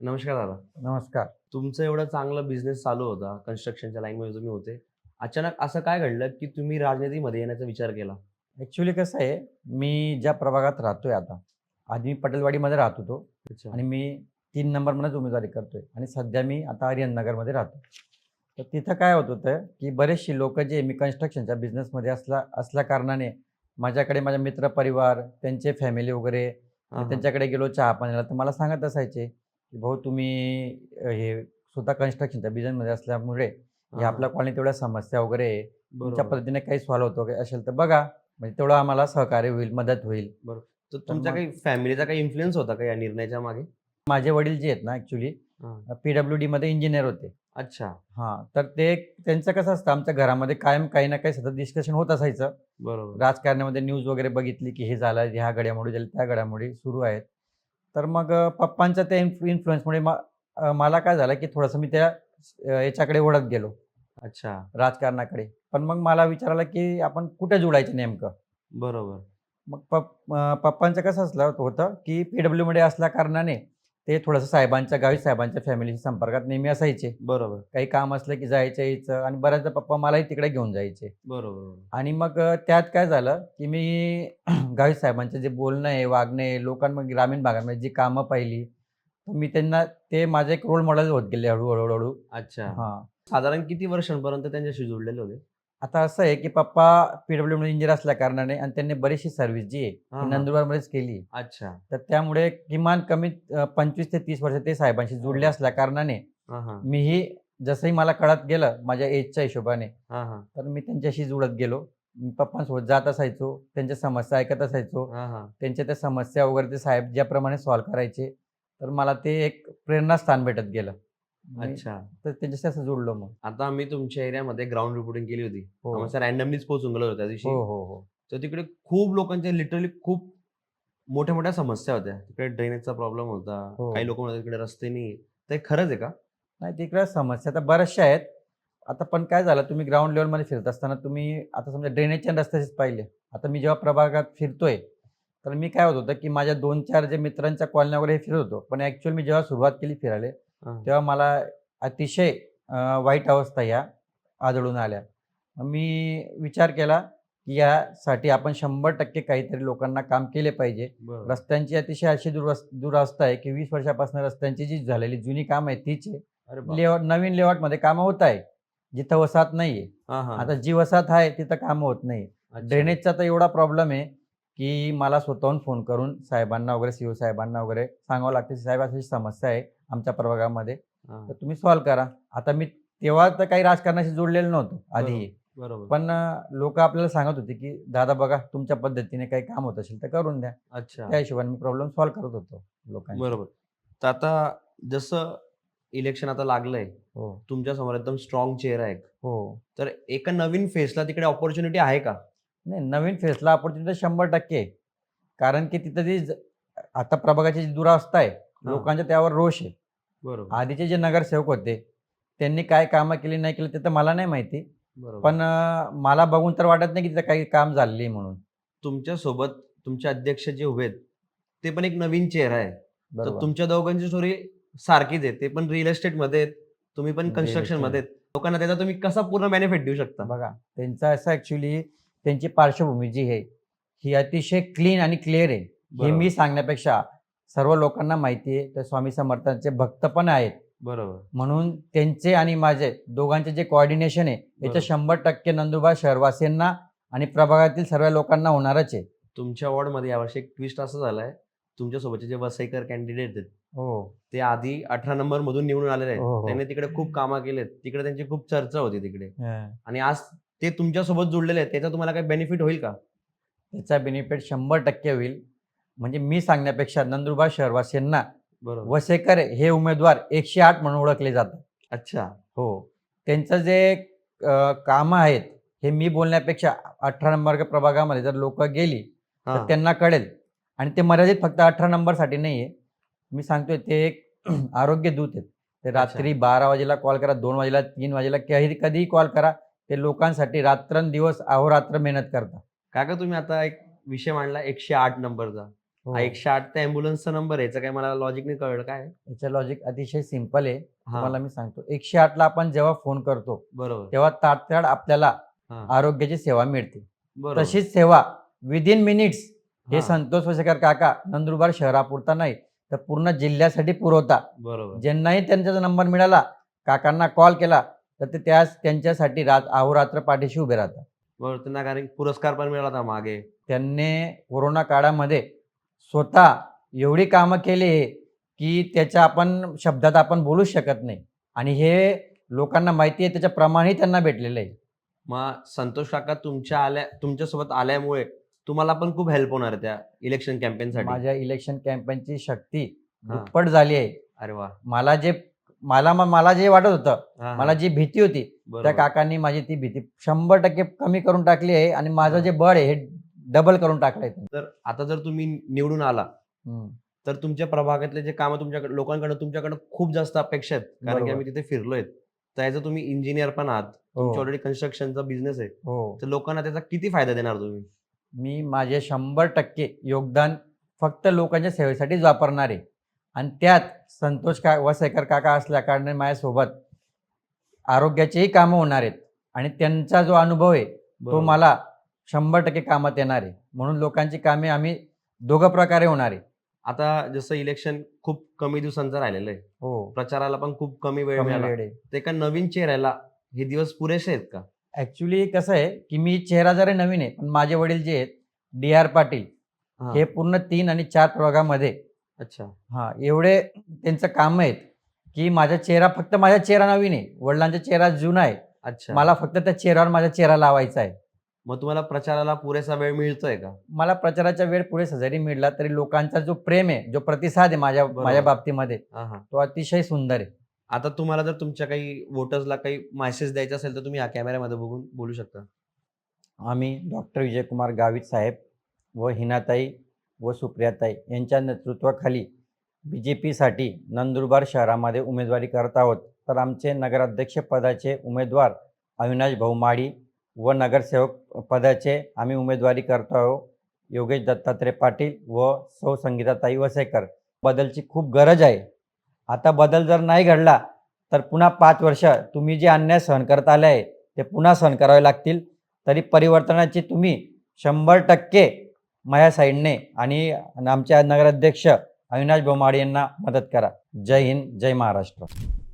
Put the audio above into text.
नमस्कार दादा. नमस्कार. तुमचं एवढं चांगलं बिझनेस चालू होता कन्स्ट्रक्शनच्या लाईनमध्ये तुम्ही होते अचानक असं काय घडलं की तुम्ही राजनीतीमध्ये येण्याचा विचार केला? ॲक्च्युली कसं आहे मी ज्या प्रभागात राहतोय आता आधी मी पटेलवाडीमध्ये राहत होतो अच्छा. आणि मी तीन नंबरमध्येच उमेदवारी करतोय आणि सध्या मी आता आर्यननगरमध्ये राहतो. तर तिथं काय होत होतं की बरेचशी लोक जे मी कन्स्ट्रक्शनच्या बिझनेसमध्ये असला असल्या कारणाने माझ्याकडे माझ्या मित्रपरिवार त्यांचे फॅमिली वगैरे. त्यांच्याकडे गेलो चहा पाण्याला तर मला सांगत असायचे की भाऊ तुम्ही हे स्वतः कन्स्ट्रक्शनच्या बिझनेसमध्ये असल्यामुळे हे आपल्या कॉलनीत तेवढ्या समस्या वगैरे तुमच्या बरोबर. पद्धतीने काही सॉल्व्ह होतो काही असेल तर बघा. म्हणजे तेवढं आम्हाला सहकार्य होईल मदत होईल. तर तुमच्या काही फॅमिलीचा काही इन्फ्लुएन्स होता का या निर्णयाच्या मागे? माझे वडील जे आहेत ना ॲक्च्युली हा. पी डब्ल्यू डीमध्ये इंजिनियर होते. अच्छा. हां तर ते त्यांचं कसं असतं आमच्या घरामध्ये कायम काही ना काही सतत डिस्कशन होत असायचं. बरोबर. राजकारणामध्ये न्यूज वगैरे बघितली की हे झालं ह्या घडामोडी झाल्या त्या घडामोडी सुरू आहेत. तर मग पप्पांच्या त्या इन्फ्लु इन्फ्लुएन्समुळे मला काय झालं की थोडंसं मी त्या याच्याकडे ओढत गेलो. अच्छा. राजकारणाकडे. पण मग मला विचारायला की आपण कुठे जोडायचं नेमकं? बरोबर. मग पप्पांचं कसं असलं होतं की पी डब्ल्यूमध्ये असल्या कारणाने ते थोडंसं साहेबांच्या गावी साहेबांच्या फॅमिलीशी संपर्कात नेहमी असायचे. बरोबर. काही काम असलं की जायचं यायचं आणि बऱ्याचदा पप्पा मलाही तिकडे घेऊन जायचे. बरोबर आणि मग त्यात काय झालं की मी गावी साहेबांचं जे बोलणं आहे वागणं आहे लोकांमध्ये ग्रामीण भागामध्ये जी कामं पाहिली तर मी त्यांना ते माझे एक रोल मॉडेल होत गेले हळूहळू हळूहळू. अच्छा. हां. साधारण किती वर्षांपर्यंत त्यांच्याशी जोडलेले होते? आता असं आहे की पप्पा पीडब्ल्यू मध्ये इंजिनियर असल्या कारणाने आणि त्यांनी बरीचशी सर्व्हिस जी आहे ती हा. नंदुरबारमध्येच केली अच्छा. तर त्यामुळे किमान कमीत अं, पंचवीस ते तीस वर्ष ते साहेबांशी जोडले असल्या कारणाने मीही जसंही मला कळत गेलं माझ्या एजच्या हिशोबाने तर मी त्यांच्याशी जुळत गेलो. पप्पांसोबत जात असायचो त्यांच्या समस्या ऐकत असायचो. त्यांच्या त्या समस्या वगैरे ते साहेब ज्याप्रमाणे सॉल्व्ह करायचे तर मला ते एक प्रेरणास्थान भेटत गेलं. अच्छा. तर त्यांच्याशी असं जुळलो मग. आता आम्ही तुमच्या एरियामध्ये ग्राउंड रिपोर्टिंग केली होती. हो. आम्ही रॅन्डमलीच पोहोचून गेलो होतो त्या दिवशी. हो हो हो. तर तिकडे खूप लोकांच्या लिटरली खूप मोठ्या मोठ्या समस्या होत्या. तिकडे ड्रेनेजचा प्रॉब्लेम होता. हो. काही लोक म्हणतात तिकडे रस्ते नाही. ते खरंच आहे का? नाही तिकडे समस्या तर बऱ्याचशा आहेत. आता पण काय झालं तुम्ही ग्राउंड लेवलमध्ये फिरत असताना तुम्ही आता समजा ड्रेनेजच्या रस्त्याचेच पाहिले. आता मी जेव्हा प्रभागात फिरतोय तर मी काय होत होतं की माझ्या दोन चार जे मित्रांच्या कॉलन्या वगैरे हे फिरत होतो. पण ॲक्च्युअल मी जेव्हा सुरुवात केली फिरायला. तेव्हा मला अतिशय वाईट अवस्था या आढळून आल्या. मी विचार केला की यासाठी आपण शंभर टक्के काहीतरी लोकांना काम केले पाहिजे. रस्त्यांची अतिशय अशी दुरवस दुरावस्था आहे की वीस वर्षापासून रस्त्यांची जी झालेली जुनी काम आहे तीच आहे. लेआउट नवीन लेआउटमध्ये कामं होत आहे. जिथं वसाहत नाहीये. आता जी वसाहत आहे तिथं कामं होत नाही. ड्रेनेजचा तर एवढा प्रॉब्लेम आहे की मला स्वतःहून फोन करून साहेबांना वगैरे सीओ साहेबांना वगैरे सांगावं लागतं. साहेब अशी समस्या आहे. आमच्या प्रभागामध्ये. तर तुम्ही सॉल्व्ह करा. आता मी तेव्हा तर काही राजकारणाशी जोडलेलं नव्हतं आधी. बरोबर पण लोक आपल्याला सांगत होते की दादा बघा तुमच्या पद्धतीने काही काम होत असेल तर करून द्या. अच्छा. त्या हिशोबाने मी प्रॉब्लेम सॉल्व्ह करत होतो लोकांना बरोबर. तर आता जसं इलेक्शन आता लागलंय हो. तुमच्यासमोर एकदम स्ट्रॉंग चेहरा आहे हो. तर एका नवीन फेसला तिकडे ऑपॉर्च्युनिटी आहे का? नाही नवीन फेसला ऑपॉर्च्युनिटी शंभर टक्के आहे. कारण की तिथं जी ज- आता प्रभागाची जी दुरावस्था आहे लोकांच्या त्यावर रोष आहे. बरोबर. आधीचे जे नगरसेवक होते त्यांनी काय कामं केली नाही केली ते तर मला नाही माहिती. बरोबर. पण अं, मला बघून तर वाटत नाही की तिथं काही काम झालेली आहे म्हणून. तुमच्यासोबत तुमचे अध्यक्ष जे उभे आहेत ते पण एक नवीन चेहरा आहे. तर बरोबर. तुमच्या दोघांची स्टोरी सारखीच आहे. ते पण रिअल एस्टेटमध्ये आहेत तुम्ही पण Real कन्स्ट्रक्शन estate. मध्ये आहेत. लोकांना त्याचा तुम्ही कसा पूर्ण बेनिफिट देऊ शकता? बघा त्यांचं असं ऍक्च्युली त्यांची पार्श्वभूमी जी आहे ही अतिशय क्लीन आणि क्लिअर आहे. हे बरोबर. मी सांगण्यापेक्षा सर्व लोकांना माहिती आहे. तर स्वामी समर्थांचे भक्त पण आहेत. बरोबर. म्हणून त्यांचे आणि माझे दोघांचे जे कोऑर्डिनेशन आहे. याचं शंभर टक्के नंदुरबार शहरवासियांना आणि प्रभागातील सर्व लोकांना होणारच आहे. तुमच्या वॉर्डमध्ये यावर्षी एक ट्विस्ट असं झालंय. तुमच्या सोबतचे जे वसईकर कॅन्डिडेट आहेत हो. ते आधी अठरा नंबर मधून निवडून आलेले हो, आहेत. हो. त्यांनी तिकडे खूप कामं केलेत. तिकडे त्यांची खूप चर्चा होती तिकडे. आणि आज ते तुमच्यासोबत जोडलेले आहेत. त्याचा तुम्हाला काही बेनिफिट होईल का? त्याचा बेनिफिट शंभर टक्के होईल. म्हणजे मी सांगण्यापेक्षा नंदुरबार शहरवासियांना बरोबर. वसेकर हे उमेदवार एकशे आठ म्हणून ओळखले जातात. अच्छा. हो. त्यांचं जे कामं आहेत हे मी बोलण्यापेक्षा अठरा नंबर प्रभागामध्ये जर लोक गेली तर. त्यांना कळेल. आणि ते मर्यादित फक्त अठरा नंबरसाठी नाही आहे मी सांगतोय ते एक आरोग्य दूत आहेत. ते रात्री बारा वाजेला कॉल करा दोन वाजेला तीन वाजेला काही कधीही कॉल करा. ते लोकांसाठी रात्रंदिवस अहोरात्र मेहनत करतात. काका तुम्ही आता एक विषय मांडला एकशे आठ नंबरचा. हो. एकशे आठ त्या अँब्युलन्सचा नंबर आहे याचं काय मला लॉजिक नाही कळलं काय? याचं लॉजिक अतिशय सिंपल आहे तुम्हाला मी सांगतो. एकशे आठला आपण जेव्हा फोन करतो बरोबर. तेव्हा तात्काळ आपल्याला हा. आरोग्याची सेवा मिळते. बरोबर. तशीच सेवा विदिन मिनिट्स हे हा, संतोष वसेकर काका नंदुरबार शहरापुरता नाही तर पूर्ण जिल्ह्यासाठी पुरवता. बरोबर. ज्यांनाही त्यांचा नंबर मिळाला काकांना कॉल केला तर ते त्यास त्यांच्यासाठी रात अहोरात्र पाठीशी उभे राहतात. बरोबर त्यांना कारण पुरस्कार पण मिळाला होता मागे. त्यांनी कोरोना काळामध्ये स्वतः एवढी कामं केली की त्याच्या आपण शब्दात आपण बोलूच शकत नाही आणि हे लोकांना माहिती आहे त्याच्या प्रमाणही त्यांना भेटलेलं आहे मग संतोष काका तुमच्या आल्या तुमच्यासोबत आल्यामुळे तुम्हाला पण खूप हेल्प होणार त्या इलेक्शन कॅम्पेन साठी माझ्या इलेक्शन कॅम्पेनची शक्ती. दुप्पट झाली आहे अरे वा मला जे मला मला जे वाटत होतं. मला जी भीती होती त्या. काकांनी माझी ती भीती शंभर टक्के कमी करून टाकली आहे आणि माझं. जे बळ आहे हे डबल करून टाकलंय. तर आता जर तुम्ही निवडून आला. तर तुमच्या प्रभागातले जे काम तुमच्याकडे लोकांकडे तुमच्याकडे खूप जास्त अपेक्षा आहेत. कारण की. आम्ही तिथे फिरलोय तर याचं तुम्ही इंजिनियर पण आहात. ऑलरेडी कन्स्ट्रक्शनचा बिझनेस आहे. हो. तर लोकांना त्याचा किती फायदा देणार तुम्ही? मी माझे शंभर टक्के योगदान फक्त लोकांच्या सेवेसाठीच वापरणार. आहे आणि त्यात संतोष का वसेकर काका असल्या कारणाने माझ्यासोबत आरोग्याचेही कामं होणार आहेत. आणि त्यांचा जो अनुभव आहे तो. मला शंभर टक्के कामात येणार. आहे म्हणून लोकांची कामे आम्ही दोघं प्रकारे होणार. आहे आता जसं इलेक्शन खूप कमी दिवसांचं राहिलेलं आहे. हो. प्रचाराला पण खूप कमी वेळ कमी मिळाला. वेळ आहे. तर एका नवीन चेहऱ्याला हे दिवस पुरेसे आहेत का? ऍक्च्युली कसं आहे की मी चेहरा जरी नवीन आहे पण माझे वडील जे आहेत डी आर पाटील हा. हे पूर्ण तीन आणि चार प्रभागामध्ये अच्छा. हा एवढे त्यांचं काम आहेत की माझा चेहरा फक्त माझा चेहरा नवीन आहे. वडिलांचा चेहरा जुना आहे. अच्छा. मला फक्त त्या चेहऱ्यावर माझा चेहरा लावायचा आहे. मग तुम्हाला प्रचाराला पुरेसा वेळ मिळतोय का? मला प्रचाराचा वेळ पुढे जरी मिळला तरी लोकांचा जो प्रेम आहे जो प्रतिसाद आहे माझ्या बरोबर. माझ्या बाबतीमध्ये तो अतिशय सुंदर आहे. आता तुम्हाला जर तुमच्या काही वोटर्सला काही मेसेज द्यायचा असेल तर तुम्ही या कॅमेऱ्यामध्ये बघून बोलू शकता. आम्ही डॉक्टर विजयकुमार गावित साहेब व हिनाताई व सुप्रियाताई यांच्या नेतृत्वाखाली बी जे पीसाठी नंदुरबार शहरामध्ये उमेदवारी करत आहोत. तर आमचे नगराध्यक्ष पदाचे उमेदवार अविनाश भाऊ माळी व नगरसेवक पदाचे आम्ही उमेदवारी करतो आहोत योगेश दत्तात्रय पाटील व सौ संगीताताई वसेकर. बदलची खूप गरज आहे. आता बदल जर नाही घडला तर पुन्हा पाच वर्ष तुम्ही जे अन्याय सहन करत आले आहे ते पुन्हा सहन करावे लागतील. तरी परिवर्तनाची तुम्ही शंभर टक्के माझ्या साईडने आणि आमच्या नगराध्यक्ष अविनाश बोमाडे यांना मदत करा. जय हिंद जय महाराष्ट्र.